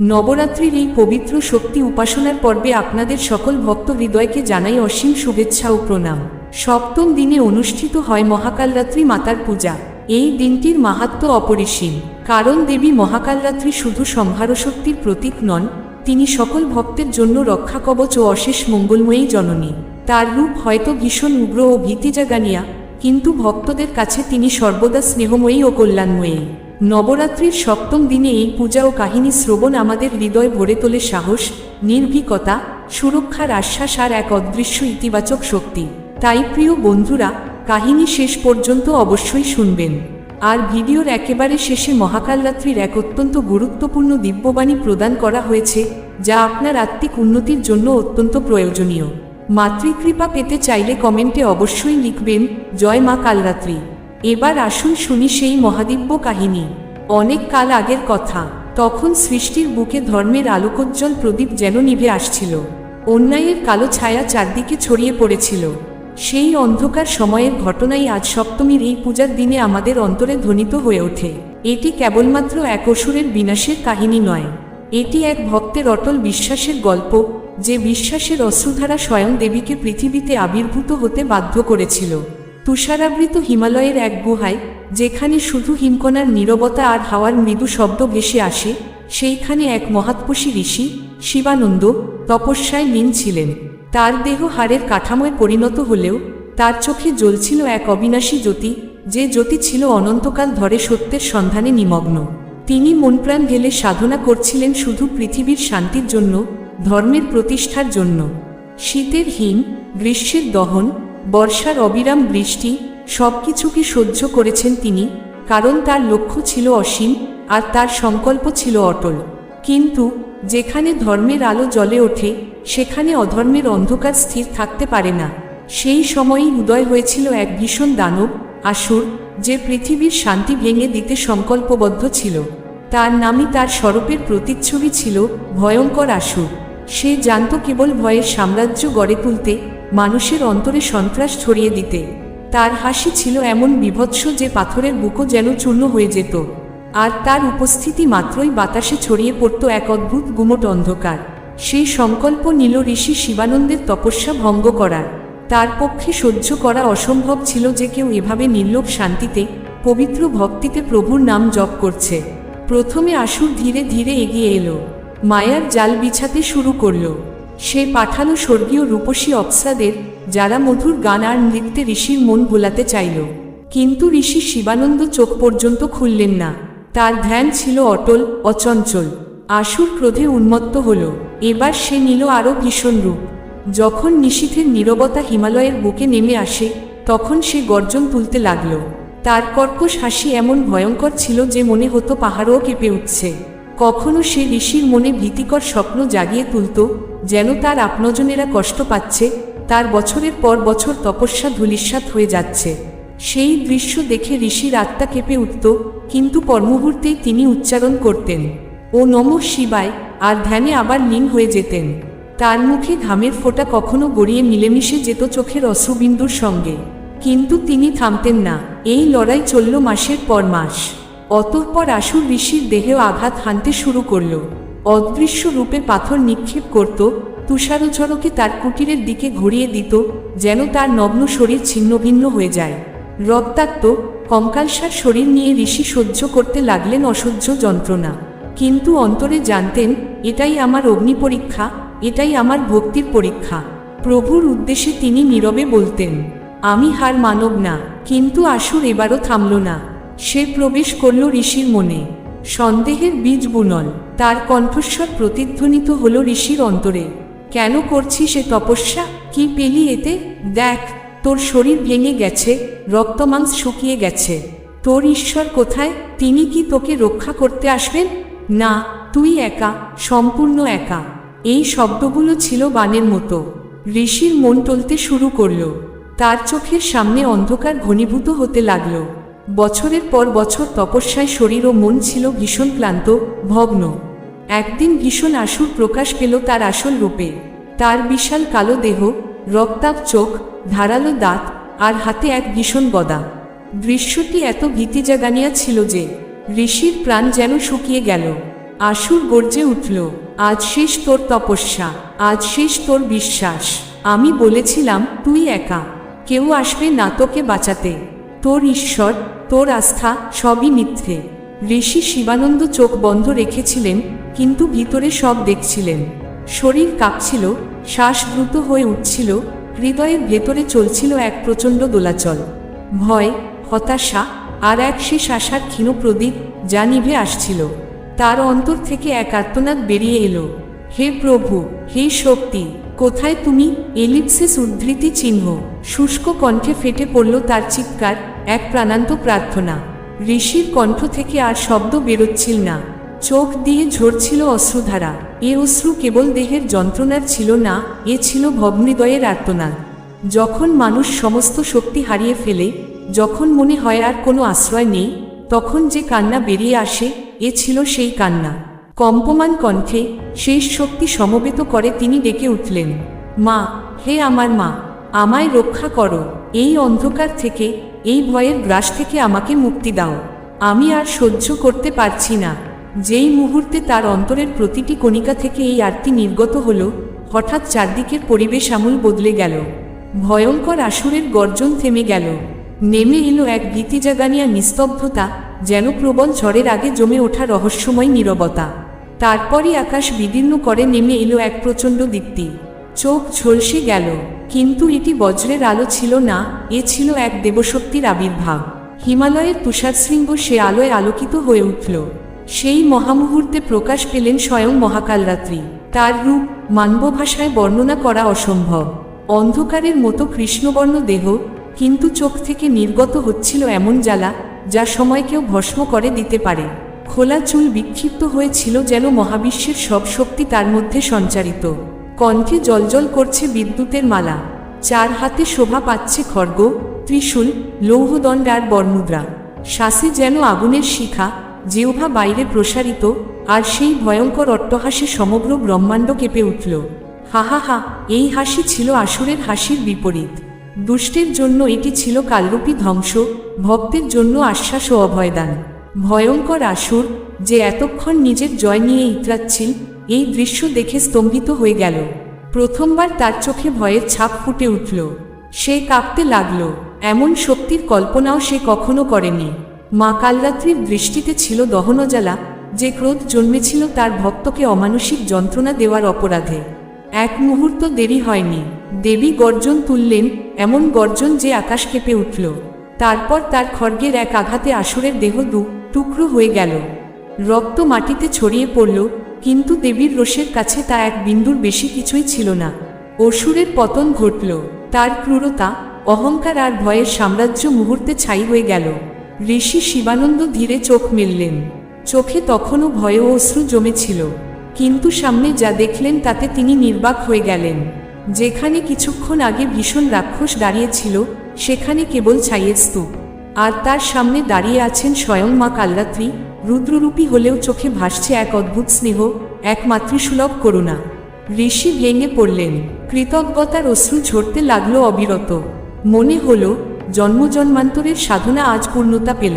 নবরাত্রির এই পবিত্র শক্তি উপাসনার পর্বে আপনাদের সকল ভক্ত হৃদয়কে জানাই অসীম শুভেচ্ছা ও প্রণাম। সপ্তম দিনে অনুষ্ঠিত হয় মহাকালরাত্রি মাতার পূজা। এই দিনটির মাহাত্ম্য অপরিসীম। কারণ দেবী মহাকালরাত্রি শুধু সংহার শক্তির প্রতীক নন, তিনি সকল ভক্তের জন্য রক্ষা কবচ ও অশেষ মঙ্গলময়ী জননী। তার রূপ হয়তো ভীষণ উগ্র ও ভীতি জাগানিয়া কিন্তু ভক্তদের কাছে তিনি সর্বদা স্নেহময়ী ও কল্যাণময়ী। নবরাত্রির সপ্তম দিনে এই পূজা ও কাহিনী শ্রবণ আমাদের হৃদয় ভরে তোলে সাহস, নির্ভীকতা, সুরক্ষার আশ্বাস আর এক অদৃশ্য ইতিবাচক শক্তি। তাই প্রিয় বন্ধুরা, কাহিনী শেষ পর্যন্ত অবশ্যই শুনবেন। আর ভিডিওর একেবারে শেষে মহাকালরাত্রির এক অত্যন্ত গুরুত্বপূর্ণ দিব্যবাণী প্রদান করা হয়েছে, যা আপনার আত্মিক উন্নতির জন্য অত্যন্ত প্রয়োজনীয়। মাতৃকৃপা পেতে চাইলে কমেন্টে অবশ্যই লিখবেন, জয় মা কালরাত্রি। এবার আসুন শুনি সেই মহাদিব্য কাহিনী। অনেক কাল আগের কথা, তখন সৃষ্টির বুকে ধর্মের আলোকোজ্জ্বল প্রদীপ যেন নিভে আসছিল। অন্যায়ের কালো ছায়া চারদিকে ছড়িয়ে পড়েছিল। সেই অন্ধকার সময়ের ঘটনাই আজ সপ্তমীর এই পূজার দিনে আমাদের অন্তরে ধ্বনিত হয়ে ওঠে। এটি কেবলমাত্র এক অসুরের বিনাশের কাহিনী নয়। এটি এক ভক্তের অটল বিশ্বাসের গল্প, যে বিশ্বাসের অশ্রুধারা স্বয়ং দেবীকে পৃথিবীতে আবির্ভূত হতে বাধ্য করেছিল। তুষারাবৃত হিমালয়ের এক গুহায়, যেখানে শুধু হিমকণার নীরবতা আর হাওয়ার মৃদু শব্দ ভেসে আসে, সেইখানে এক মহাৎপসী ঋষি, শিবানন্দ, তপস্যায় লীন ছিলেন। তার দেহ হাড়ের কাঠামোয় পরিণত হলেও, তার চোখে জ্বলছিল এক অবিনাশী জ্যোতি, যে জ্যোতি ছিল অনন্তকাল ধরে সত্যের সন্ধানে নিমগ্ন। তিনি মনপ্রাণ ঢেলে সাধনা করছিলেন শুধু পৃথিবীর শান্তির জন্য, ধর্মের প্রতিষ্ঠার জন্য। শীতের হিম, গ্রীষ্মের দহন বর্ষার অবিরাম বৃষ্টি সব কিছুকে সহ্য করেছেন তিনি, কারণ তার লক্ষ্য ছিল অসীম আর তার সংকল্প ছিল অটল। কিন্তু যেখানে ধর্মের আলো জ্বলে ওঠে, সেখানে অধর্মের অন্ধকার স্থির থাকতে পারে না। সেই সময়েই উদয় হয়েছিল এক ভীষণ দানব, আসুর, যে পৃথিবীর শান্তি ভেঙে দিতে সংকল্পবদ্ধ ছিল। তার নামই তার স্বরূপের প্রতিচ্ছবি ছিল ভয়ঙ্কর আসুর। সে জানত কেবল ভয়ের সাম্রাজ্য গড়ে তুলতে মানুষের অন্তরে সন্ত্রাস ছড়িয়ে দিতে। তার হাসি ছিল এমন বিভৎস যে পাথরের বুকও যেন চূর্ণ হয়ে যেত। আর তার উপস্থিতি মাত্রই বাতাসে ছড়িয়ে পড়ত এক অদ্ভুত গুমট অন্ধকার। সেই সংকল্প নিল ঋষি শিবানন্দের তপস্যা ভঙ্গ করার। তার পক্ষে সহ্য করা অসম্ভব ছিল যে কেউ এভাবে নির্লোভ শান্তিতে, পবিত্র ভক্তিতে প্রভুর নাম জপ করছে। প্রথমে আসুর ধীরে ধীরে এগিয়ে এলো। মায়ার জাল বিছাতে শুরু করল। সে পাঠালো স্বর্গীয় রূপসী অপ্সরাদের যারা মধুর গান আর নৃত্যে ঋষির মন ভোলাতে চাইল। কিন্তু ঋষি শিবানন্দ চোখ পর্যন্ত খুললেন না। তার ধ্যান ছিল অটল, অচঞ্চল। আশুর ক্রোধে উন্মত্ত হল। এবার সে নিল আরও ভীষণ রূপ। যখন নিশীথের নীরবতা হিমালয়ের বুকে নেমে আসে, তখন সে গর্জন তুলতে লাগল। তার কর্কশ হাসি এমন ভয়ঙ্কর ছিল যে মনে হতো পাহাড়ও কেঁপে উঠছে। কখনো সে ঋষির মনে ভীতিকর স্বপ্ন জাগিয়ে তুলত, যেন তার আপনজনেরা কষ্ট পাচ্ছে, তার বছরের পর বছর তপস্যা ধূলিসাৎ হয়ে যাচ্ছে। সেই দৃশ্য দেখে ঋষির আত্মা কেঁপে উঠত, কিন্তু পরমুহূর্তেই তিনি উচ্চারণ করতেন, ও নম শিবায়, আর ধ্যানে আবার লীন হয়ে যেতেন। তার মুখে ঘামের ফোঁটা কখনো গড়িয়ে মিলেমিশে যেত চোখের অশ্রুবিন্দুর সঙ্গে। কিন্তু তিনি থামতেন না, এই লড়াই চলল মাসের পর মাস। অতঃপর আসুর ঋষির দেহেও আঘাত হানতে শুরু করল। অদৃশ্য রূপে পাথর নিক্ষেপ করত তুষারঝড়কে তার কুটিরের দিকে ঘুরিয়ে দিত, যেন তার নগ্ন শরীর ছিন্নভিন্ন হয়ে যায়। রক্তাক্ত, কঙ্কালসার শরীর নিয়ে ঋষি সহ্য করতে লাগলেন অসহ্য যন্ত্রণা। কিন্তু অন্তরে জানতেন, এটাই আমার অগ্নি পরীক্ষা, এটাই আমার ভক্তির পরীক্ষা। প্রভুর উদ্দেশ্যে তিনি নীরবে বলতেন, আমি হার মানব না, কিন্তু আসুর এবারও থামল না। সে প্রবেশ করল ঋষির মনে। সন্দেহের বীজ বুনল। তার কণ্ঠস্বর প্রতিধ্বনিত হল ঋষির অন্তরে। কেন করছি সে তপস্যা? কি পেলি এতে? দেখ, তোর শরীর ভেঙে গেছে রক্তমাংস শুকিয়ে গেছে। তোর ঈশ্বর কোথায়? তিনি কি তোকে রক্ষা করতে আসবেন? না, তুই একা, সম্পূর্ণ একা। এই শব্দগুলো ছিল বানের মতো। ঋষির মন টলতে শুরু করল। তার চোখের সামনে অন্ধকার ঘনীভূত হতে লাগল। বছরের পর বছর তপস্যায় শরীর ও মন ছিল ভীষণ ক্লান্ত, ভগ্ন। একদিন ভীষণ আসুর প্রকাশ পেল তার আসল রূপে। তার বিশাল কালো দেহ রক্তাপ চোখ, ধারালো দাঁত আর হাতে এক ভীষণ গদা। দৃশ্যটি এত ভীতি জাগানিয়া ছিল যে ঋষির প্রাণ যেন শুকিয়ে গেল। আসুর গর্জে উঠল, আজ শেষ তোর তপস্যা, আজ শেষ তোর বিশ্বাস। আমি বলেছিলাম, তুই একা। কেউ আসবে না তোকে বাঁচাতে। তোর ঈশ্বর, তোর আস্থা সবই মিথ্যে। ঋষি শিবানন্দ চোখ বন্ধ রেখেছিলেন, কিন্তু ভিতরে সব দেখছিলেন। শরীর কাঁপছিল, শ্বাস দ্রুত হয়ে উঠছিল, হৃদয়ের ভেতরে চলছিল এক প্রচণ্ড দোলাচল। ভয়, হতাশা আর এক শেষ আশার ক্ষীণ প্রদীপ যা নিভে আসছিল। তার অন্তর থেকে এক আর্তনাদ বেরিয়ে এলো। হে প্রভু, হে শক্তি, কোথায় তুমি? এলিপসিস উদ্ধৃতি চিহ্ন। শুষ্ক কণ্ঠে ফেটে পড়ল তার চিৎকার, এক প্রাণান্ত প্রার্থনা। ঋষির কণ্ঠ থেকে আর শব্দ বেরোচ্ছিল না। চোখ দিয়ে ঝরছিল অশ্রুধারা। এ অশ্রু কেবল দেহের যন্ত্রণার ছিল না, এ ছিল ভগ্নৃদয়ের আর্তনাদ। যখন মানুষ সমস্ত শক্তি হারিয়ে ফেলে, যখন মনে হয় আর কোনো আশ্রয় নেই, তখন যে কান্না বেরিয়ে আসে, এ ছিল সেই কান্না। কম্পমান কণ্ঠে শেষ শক্তি সমবেত করে তিনি ডেকে উঠলেন, মা, হে আমার মা আমায় রক্ষা করো। এই অন্ধকার থেকে, এই ভয়ের গ্রাস থেকে আমাকে মুক্তি দাও। আমি আর সহ্য করতে পারছি না। যেই মুহূর্তে তার অন্তরের প্রতিটি কণিকা থেকে এই আরতি নির্গত হলো, হঠাৎ চারদিকের পরিবেশ আমূল বদলে গেল। ভয়ঙ্কর আসুরের গর্জন থেমে গেল। নেমে এলো এক ভীতিজাগানিয়া নিস্তব্ধতা, যেন প্রবল ঝড়ের আগে জমে ওঠা রহস্যময় নীরবতা। তারপরই আকাশ বিদীর্ণ করে নেমে এলো এক প্রচণ্ড দীপ্তি। চোখ ঝলসে গেল। কিন্তু এটি বজ্রের আলো ছিল না, এ ছিল এক দেবশক্তির আবির্ভাব। হিমালয়ের তুষারশৃঙ্গ সে আলোয় আলোকিত হয়ে উঠল। সেই মহামুহূর্তে প্রকাশ পেলেন স্বয়ং মহাকালরাত্রি। তার রূপ মানব ভাষায় বর্ণনা করা অসম্ভব। অন্ধকারের মতো কৃষ্ণবর্ণ দেহ, কিন্তু চোখ থেকে নির্গত হচ্ছিল এমন জ্বালা, যা সময়কেও ভস্ম করে দিতে পারে। খোলা চুল বিক্ষিপ্ত হয়েছিল যেন মহাবিশ্বের সব শক্তি তার মধ্যে সঞ্চারিত। কণ্ঠে জলজল করছে বিদ্যুতের মালা। চার হাতে শোভা পাচ্ছে খড়গ, ত্রিশূল লৌহদণ্ড আর বর্মুদ্রা শ্বাসে যেন আগুনের শিখা জিহ্বা বাইরে প্রসারিত, আর সেই ভয়ঙ্কর অট্টহাসে সমগ্র ব্রহ্মাণ্ড কেঁপে উঠল। হা হা হা, এই হাসি ছিল আসুরের হাসির বিপরীত। দুষ্টের জন্য এটি ছিল কালরূপী ধ্বংস, ভক্তের জন্য আশ্বাস ও অভয়দান। ভয়ঙ্কর আসুর, যে এতক্ষণ নিজের জয় নিয়ে ইতরাচ্ছিল এই দৃশ্য দেখে স্তম্ভিত হয়ে গেল। প্রথমবার তার চোখে ভয়ের ছাপ ফুটে উঠল। সে কাঁপতে লাগল। এমন শক্তির কল্পনাও সে কখনো করেনি। মা কালরাত্রির দৃষ্টিতে ছিল দহনজ্বালা, যে ক্রোধ জন্মেছিল তার ভক্তকে অমানসিক যন্ত্রণা দেওয়ার অপরাধে। এক মুহূর্ত দেরি হয়নি। দেবী গর্জন তুললেন, এমন গর্জন যে আকাশ কেঁপে উঠল। তারপর তার খড়গের এক আঘাতে আসুরের দেহ দু টুকরো হয়ে গেল। রক্ত মাটিতে ছড়িয়ে পড়ল কিন্তু দেবীর রোষের কাছে তা এক বিন্দুর বেশি কিছুই ছিল না। অসুরের পতন ঘটল, তার ক্রূরতা, অহংকার আর ভয়ের সাম্রাজ্য মুহূর্তে ছাই হয়ে গেল। ঋষি শিবানন্দ ধীরে চোখ মেললেন। চোখে তখনও ভয় ও অশ্রু জমেছিল। কিন্তু সামনে যা দেখলেন তাতে তিনি নির্বাক হয়ে গেলেন। যেখানে কিছুক্ষণ আগে ভীষণ রাক্ষস দাঁড়িয়েছিল, সেখানে কেবল ছাইয়ের স্তূপ। আর তার সামনে দাঁড়িয়ে আছেন স্বয়ং মা কালরাত্রি রুদ্ররূপী হলেও চোখে ভাসছে এক অদ্ভুত স্নেহ এক মাতৃসুলভ করুণা। ঋষি ভেঙে পড়লেন, কৃতজ্ঞতার অশ্রু ঝরতে লাগল অবিরত। মনে হলো জন্মজন্মান্তরের সাধনা আজ পূর্ণতা পেল।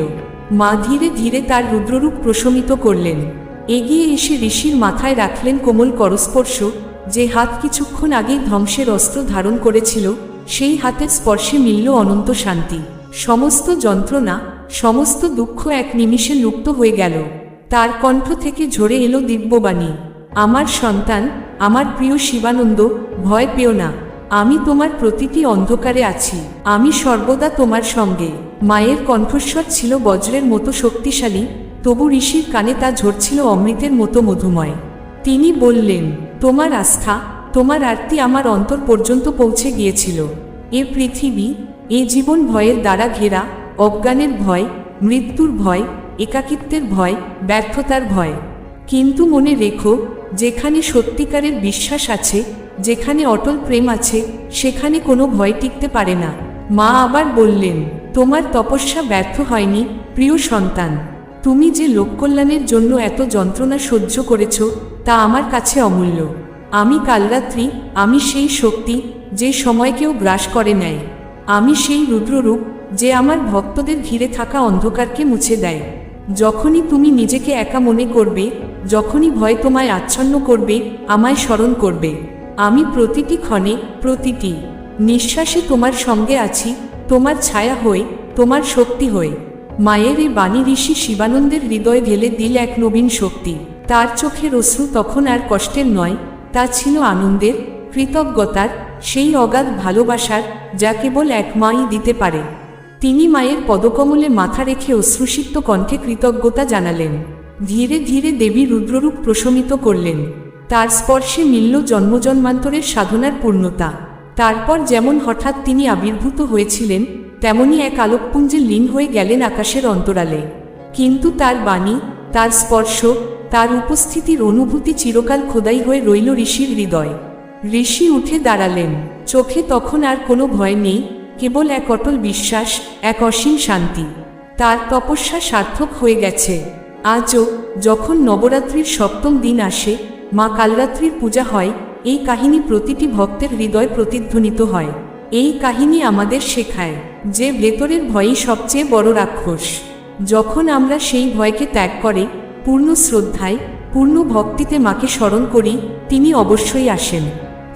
মা ধীরে ধীরে তার রুদ্ররূপ প্রশমিত করলেন। এগিয়ে এসে ঋষির মাথায় রাখলেন কোমল করস্পর্শ, যে হাত কিছুক্ষণ আগেই ধ্বংসের অস্ত্র ধারণ করেছিল, সেই হাতের স্পর্শে মিলল অনন্ত শান্তি। সমস্ত যন্ত্রণা সমস্ত দুঃখ এক নিমিষে লুপ্ত হয়ে গেল। তার কণ্ঠ থেকে ঝরে এলো দিব্যবাণী। আমার সন্তান, আমার প্রিয় শিবানন্দ, ভয় পেও না। আমি তোমার প্রতিটি অন্ধকারে আছি। আমি সর্বদা তোমার সঙ্গে। মায়ের কণ্ঠস্বর ছিল বজ্রের মতো শক্তিশালী, তবু ঋষির কানে তা ঝরছিল অমৃতের মতো মধুময়। তিনি বললেন, তোমার আস্থা, তোমার আরতি আমার অন্তর পর্যন্ত পৌঁছে গিয়েছিল। এ পৃথিবী, এ জীবন ভয়ের দ্বারা ঘেরা অজ্ঞানের ভয়, মৃত্যুর ভয়, একাকিত্বের ভয়, ব্যর্থতার ভয়। কিন্তু মনে রেখো, যেখানে সত্যিকারের বিশ্বাস আছে, যেখানে অটল প্রেম আছে, সেখানে কোনো ভয় টিকতে পারে না। মা আবার বললেন, তোমার তপস্যা ব্যর্থ হয়নি, প্রিয় সন্তান। তুমি যে লোককল্যাণের জন্য এত যন্ত্রণা সহ্য করেছ, তা আমার কাছে অমূল্য। আমি কালরাত্রি, আমি সেই শক্তি, যে সময়কেও গ্রাস করে নেয়। আমি সেই রুদ্ররূপ যে আমার ভক্তদের ঘিরে থাকা অন্ধকারকে মুছে দেয়। যখনই তুমি নিজেকে একা মনে করবে, যখনই ভয় তোমায় আচ্ছন্ন করবে, আমায় স্মরণ করবে। আমি প্রতিটি ক্ষণে প্রতিটি নিঃশ্বাসে তোমার সঙ্গে আছি, তোমার ছায়া হয়ে তোমার শক্তি হয়ে মায়ের এই বাণী ঋষি শিবানন্দের হৃদয় ঢেলে দিল এক নবীন শক্তি। তার চোখের অশ্রু তখন আর কষ্টের নয়, তা ছিল আনন্দের, কৃতজ্ঞতার, সেই অগাধ ভালোবাসার, যা কেবল এক মাই দিতে পারে। তিনি মায়ের পদকমলে মাথা রেখে অশ্রুসিক্ত কণ্ঠে কৃতজ্ঞতা জানালেন। ধীরে ধীরে দেবী রুদ্ররূপ প্রশমিত করলেন। তার স্পর্শে মিলল জন্মজন্মান্তরের সাধনার পূর্ণতা। তারপর যেমন হঠাৎ তিনি আবির্ভূত হয়েছিলেন, তেমনি এক আলোকপুঞ্জে লীন হয়ে গেলেন আকাশের অন্তরালে। কিন্তু তার বাণী, তার স্পর্শ, তার উপস্থিতির অনুভূতি চিরকাল খোদাই হয়ে রইল ঋষির হৃদয়। ঋষি উঠে দাঁড়ালেন। চোখে তখন আর কোনো ভয় নেই কেবল এক অটল বিশ্বাস, এক অসীম শান্তি। তার তপস্যা সার্থক হয়ে গেছে। আজও যখন নবরাত্রির সপ্তম দিন আসে, মা কালরাত্রির পূজা হয়, এই কাহিনী প্রতিটি ভক্তের হৃদয় প্রতিধ্বনিত হয়। এই কাহিনী আমাদের শেখায় যে ভেতরের ভয়ই সবচেয়ে বড় রাক্ষস। যখন আমরা সেই ভয়কে ত্যাগ করে, পূর্ণ শ্রদ্ধায়, পূর্ণ ভক্তিতে মাকে স্মরণ করি, তিনি অবশ্যই আসেন।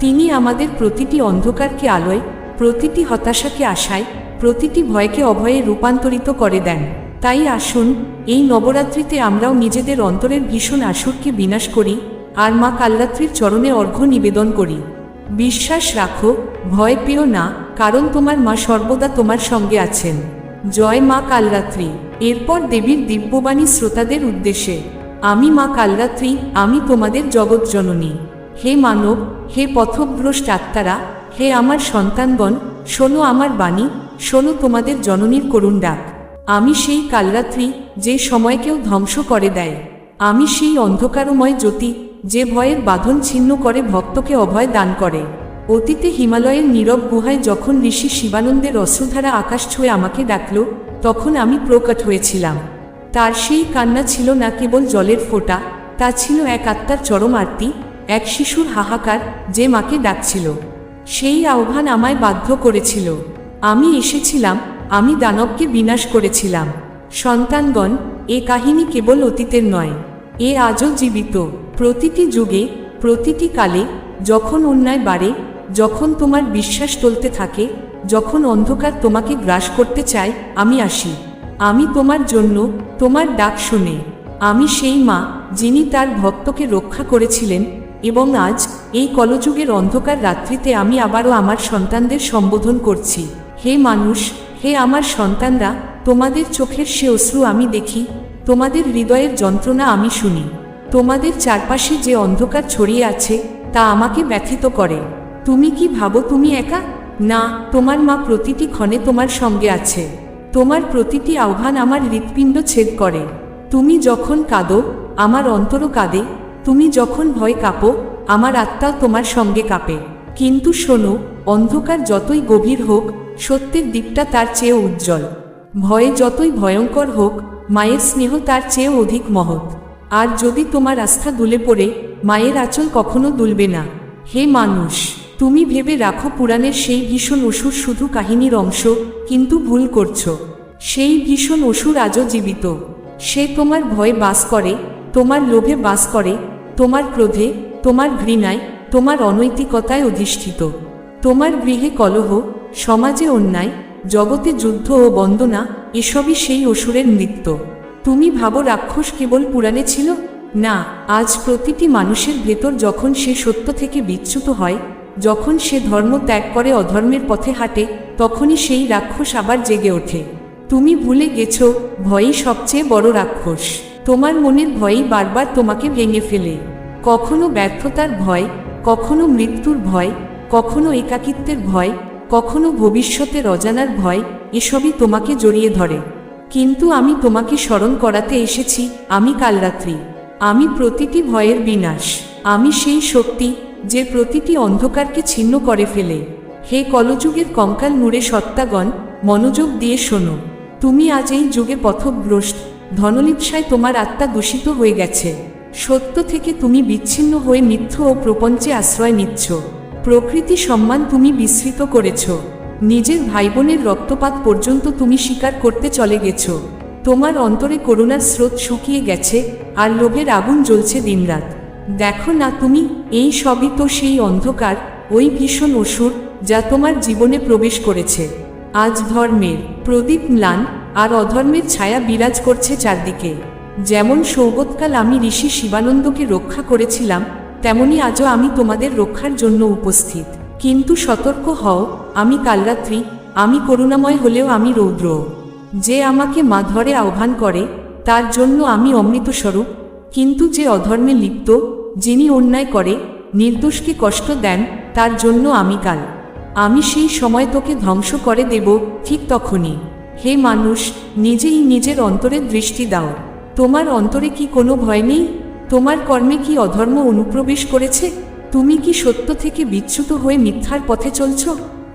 তিনি আমাদের প্রতিটি অন্ধকারকে আলোয় প্রতিটি হতাশাকে আশায়, প্রতিটি ভয়কে অভয়ে রূপান্তরিত করে দেন। তাই আসুন, এই নবরাত্রিতে আমরাও নিজেদের অন্তরের ভীষণ আসুরকে বিনাশ করি, আর মা কালরাত্রির চরণে অর্ঘ্য নিবেদন করি। বিশ্বাস রাখো, ভয় পেও না, কারণ তোমার মা সর্বদা তোমার সঙ্গে আছেন। জয় মা কালরাত্রি। এরপর দেবীর দিব্যবাণী শ্রোতাদের উদ্দেশ্যে, আমি মা কালরাত্রি, আমি তোমাদের জগৎ জননী। হে মানব, হে পথভ্রষ্ট আত্মারা হে আমার সন্তানগণ, শোনো আমার বাণী, শোনো তোমাদের জননীর করুণ ডাক। আমি সেই কালরাত্রি যে সময়কেও ধ্বংস করে দেয়। আমি সেই অন্ধকারময় জ্যোতি যে ভয়ের বাঁধন ছিন্ন করে ভক্তকে অভয় দান করে। অতীতে হিমালয়ের নীরব গুহায় যখন ঋষি শিবানন্দের অশ্রুধারা আকাশ ছুঁয়ে আমাকে ডাকল, তখন আমি প্রকট হয়েছিলাম। তার সেই কান্না ছিল না কেবল জলের ফোঁটা, তা ছিল এক আত্মার চরম আরতি, এক শিশুর হাহাকার যে মাকে ডাকছিল। সেই আহ্বান আমায় বাধ্য করেছিল। আমি এসেছিলাম, আমি দানবকে বিনাশ করেছিলাম। সন্তানগণ, এ কাহিনী কেবল অতীতের নয়, এ আজও জীবিত। প্রতিটি যুগে, প্রতিটি কালে, যখন অন্যায় বাড়ে, যখন তোমার বিশ্বাস চলতে থাকে, যখন অন্ধকার তোমাকে গ্রাস করতে চায়, আমি আসি। আমি তোমার জন্য, তোমার ডাক শুনে। আমি সেই মা, যিনি তার ভক্তকে রক্ষা করেছিলেন, এবং আজ এই কলযুগের অন্ধকার রাত্রিতে আমি আবারও আমার সন্তানদের সম্বোধন করছি। হে মানুষ, হে আমার সন্তানরা, তোমাদের চোখের সে অশ্রু আমি দেখি, তোমাদের হৃদয়ের যন্ত্রণা আমি শুনি। তোমাদের চারপাশে যে অন্ধকার ছড়িয়ে আছে, তা আমাকে ব্যথিত করে। তুমি কি ভাবো তুমি একা? না, তোমার মা প্রতিটি ক্ষণে তোমার সঙ্গে আছে। তোমার প্রতিটি আহ্বান আমার হৃৎপিণ্ড ছেদ করে। তুমি যখন কাঁদো, আমার অন্তরও কাঁদে। তুমি যখন ভয় কাঁপো আমার আত্মাও তোমার সঙ্গে কাঁপে। কিন্তু শোনো, অন্ধকার যতই গভীর হোক, সত্যের দিকটা তার চেয়েও উজ্জ্বল। ভয়ে যতই ভয়ঙ্কর হোক, মায়ের স্নেহ তার চেয়েও অধিক মহৎ। আর যদি তোমার আস্থা দুলে পড়ে, মায়ের আঁচল কখনো দুলবে না। হে মানুষ, তুমি ভেবে রাখো পুরাণের সেই ভীষণ অসুর শুধু কাহিনীর অংশ, কিন্তু ভুল করছ। সেই ভীষণ অসুর আজও জীবিত। সে তোমার ভয়ে বাস করে, তোমার লোভে বাস করে, তোমার ক্রোধে তোমার ঘৃণায়, তোমার অনৈতিকতায় অধিষ্ঠিত। তোমার গৃহে কলহ, সমাজে অন্যায়, জগতে যুদ্ধ ও বন্দনা, এসবই সেই অসুরের নৃত্য। তুমি ভাবো রাক্ষস কেবল পুরাণে ছিল? না, আজ প্রতিটি মানুষের ভেতর যখন সে সত্য থেকে বিচ্যুত হয়, যখন সে ধর্ম ত্যাগ করে অধর্মের পথে হাঁটে, তখনই সেই রাক্ষস আবার জেগে ওঠে। তুমি ভুলে গেছ, ভয়ই সবচেয়ে বড় রাক্ষস। তোমার মনের ভয়ই বারবার তোমাকে ভেঙে ফেলে। কখনো ব্যর্থতার ভয়, কখনো মৃত্যুর ভয়, কখনো একাকিত্বের ভয়, কখনো ভবিষ্যতের অজানার ভয়, এসবই তোমাকে জড়িয়ে ধরে। কিন্তু আমি তোমাকে স্মরণ করাতে এসেছি, আমি কালরাত্রি। আমি প্রতিটি ভয়ের বিনাশ। আমি সেই শক্তি, যে প্রতিটি অন্ধকারকে ছিন্ন করে ফেলে। হে কলযুগের কঙ্কাল নূরে সত্তাগণ, মনোযোগ দিয়ে শোনো। তুমি আজ এই যুগে পথভ্রষ্ট, ধনলিপসায় তোমার আত্মা দূষিত হয়ে গেছে। সত্য থেকে তুমি বিচ্ছিন্ন হয়ে মিথ্য ও প্রপঞ্চে আশ্রয় নিচ্ছ। প্রকৃতি সম্মান তুমি বিস্মৃত করেছ। নিজের ভাই বোনের রক্তপাত পর্যন্ত তুমি স্বীকার করতে চলে গেছ। তোমার অন্তরে করুণার স্রোত শুকিয়ে গেছে আর লোভের আগুন জ্বলছে দিনরাত। দেখো না তুমি, এই সবই তো সেই অন্ধকার, ওই ভীষণ অসুর, যা তোমার জীবনে প্রবেশ করেছে। আজ ধর্মের প্রদীপ ম্লান আর অধর্মের ছায়া বিরাজ করছে চারদিকে। যেমন সৌগতকাল আমি ঋষি শিবানন্দকে রক্ষা করেছিলাম, তেমনি আজও আমি তোমাদের রক্ষার জন্য উপস্থিত। কিন্তু সতর্ক হও, আমি কালরাত্রি, আমি করুণাময় হলেও আমি রৌদ্র। যে আমাকে মা ধরে আহ্বান করে, তার জন্য আমি অমৃতস্বরূপ। কিন্তু যে অধর্মে লিপ্ত, যিনি অন্যায় করে, নির্দোষকে কষ্ট দেন, তার জন্য আমি কাল। আমি সেই সময় তোকে ধ্বংস করে দেব, ঠিক তখনই। হে মানুষ, নিজেই নিজের অন্তরের দৃষ্টি দাও। তোমার অন্তরে কি কোনো ভয় নেই? তোমার কর্মে কি অধর্ম অনুপ্রবেশ করেছে? তুমি কি সত্য থেকে বিচ্যুত হয়ে মিথ্যার পথে চলছ?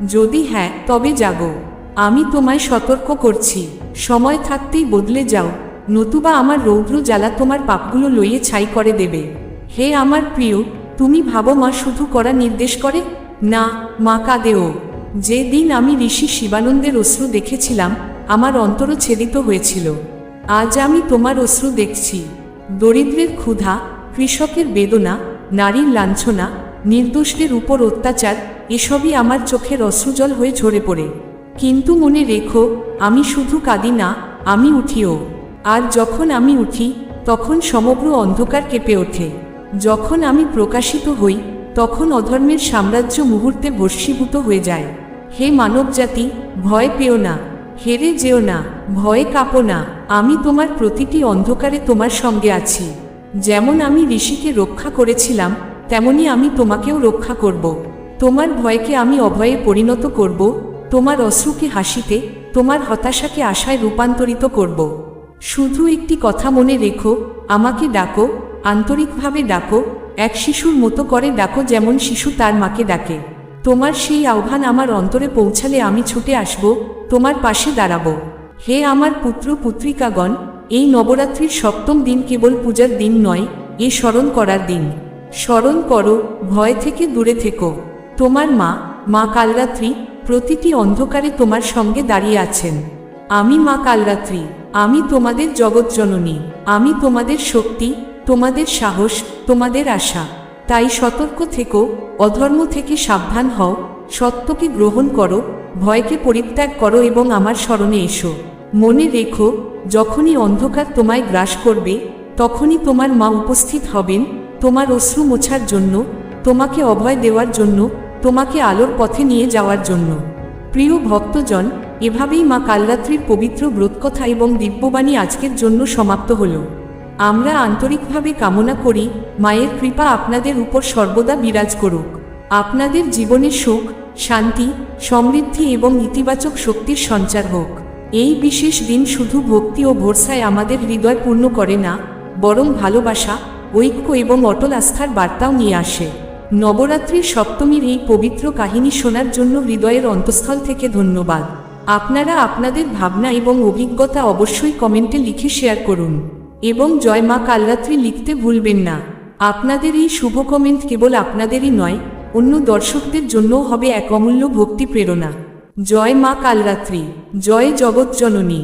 যদি হ্যাঁ তবে জাগো আমি তোমায় সতর্ক করছি। সময় থাকতেই বদলে যাও। নতুবা আমার রৌদ্র জ্বালা তোমার পাপগুলো লইয়ে ছাই করে দেবে। হে আমার প্রিয়, তুমি ভাবো মা শুধু করা নির্দেশ করে? না, মা কাঁদেও যে দিন আমি ঋষি শিবানন্দের অশ্রু দেখেছিলাম, আমার অন্তরও ছেদিত হয়েছিল। আজ আমি তোমার অশ্রু দেখছি। দরিদ্রের ক্ষুধা, কৃষকের বেদনা, নারীর লাঞ্ছনা, নির্দোষদের উপর অত্যাচার, এসবই আমার চোখের অশ্রুজল হয়ে ঝরে পড়ে। কিন্তু মনে রেখো, আমি শুধু কাঁদি না, আমি উঠিও। আর যখন আমি উঠি, তখন সমগ্র অন্ধকার কেঁপে ওঠে। যখন আমি প্রকাশিত হই, তখন অধর্মের সাম্রাজ্য মুহূর্তে বর্ষীভূত হয়ে যায়। হে মানবজাতি, ভয় পেও না। হেরে যেও না, ভয়ে কাঁপো না, আমি তোমার প্রতিটি অন্ধকারে তোমার সঙ্গে আছি। যেমন আমি ঋষিকে রক্ষা করেছিলাম, তেমনি আমি তোমাকেও রক্ষা করব। তোমার ভয়কে আমি অভয়ে পরিণত করব, তোমার অশ্রুকে হাসিতে, তোমার হতাশাকে আশায় রূপান্তরিত করব। শুধু একটি কথা মনে রেখো, আমাকে ডাকো, আন্তরিকভাবে ডাকো, এক শিশুর মতো করে ডাকো যেমন শিশু তার মাকে ডাকে। তোমার সেই আহ্বান আমার অন্তরে পৌঁছালে আমি ছুটে আসব, তোমার পাশে দাঁড়াবো। হে আমার পুত্র পুত্রিকাগণ, এই নবরাত্রির সপ্তম দিন কেবল পূজার দিন নয়, এ স্মরণ করার দিন। স্মরণ করো, ভয় থেকে দূরে থেকো। তোমার মা মা কালরাত্রি, প্রতিটি অন্ধকারে তোমার সঙ্গে দাঁড়িয়ে আছেন। আমি মা কালরাত্রি, আমি তোমাদের জগৎজননী আমি তোমাদের শক্তি, তোমাদের সাহস, তোমাদের আশা। তাই সতর্ক থেকো, অধর্ম থেকে সাবধান হও, সত্যকে গ্রহণ করো, ভয়কে পরিত্যাগ করো এবং আমার স্মরণে এসো। মনে রেখো, যখনই অন্ধকার তোমায় গ্রাস করবে, তখনই তোমার মা উপস্থিত হবেন, তোমার অশ্রু মোছার জন্য, তোমাকে অভয় দেওয়ার জন্য, তোমাকে আলোর পথে নিয়ে যাওয়ার জন্য। প্রিয় ভক্তজন, এভাবেই মা কালরাত্রির পবিত্র ব্রতকথা এবং দিব্যবাণী আজকের জন্য সমাপ্ত হল। আমরা আন্তরিকভাবে কামনা করি, মায়ের কৃপা আপনাদের উপর সর্বদা বিরাজ করুক। আপনাদের জীবনে সুখ, শান্তি, সমৃদ্ধি এবং ইতিবাচক শক্তির সঞ্চার হোক। এই বিশেষ দিন শুধু ভক্তি ও ভরসায় আমাদের হৃদয় পূর্ণ করে না, বরং ভালোবাসা, ঐক্য এবং অটল আস্থার বার্তাও নিয়ে আসে। নবরাত্রির সপ্তমীর এই পবিত্র কাহিনী শোনার জন্য হৃদয়ের অন্তঃস্থল থেকে ধন্যবাদ। আপনারা আপনাদের ভাবনা এবং অভিজ্ঞতা অবশ্যই কমেন্টে লিখে শেয়ার করুন। এবং জয় মা কালরাত্রি লিখতে ভুলবেন না। আপনাদের এই শুভ কমেন্ট কেবল আপনাদেরই নয়, অন্য দর্শকদের জন্যও হবে এক অমূল্য ভক্তি প্রেরণা। জয় মা কালরাত্রি, জয় জগৎ জননী।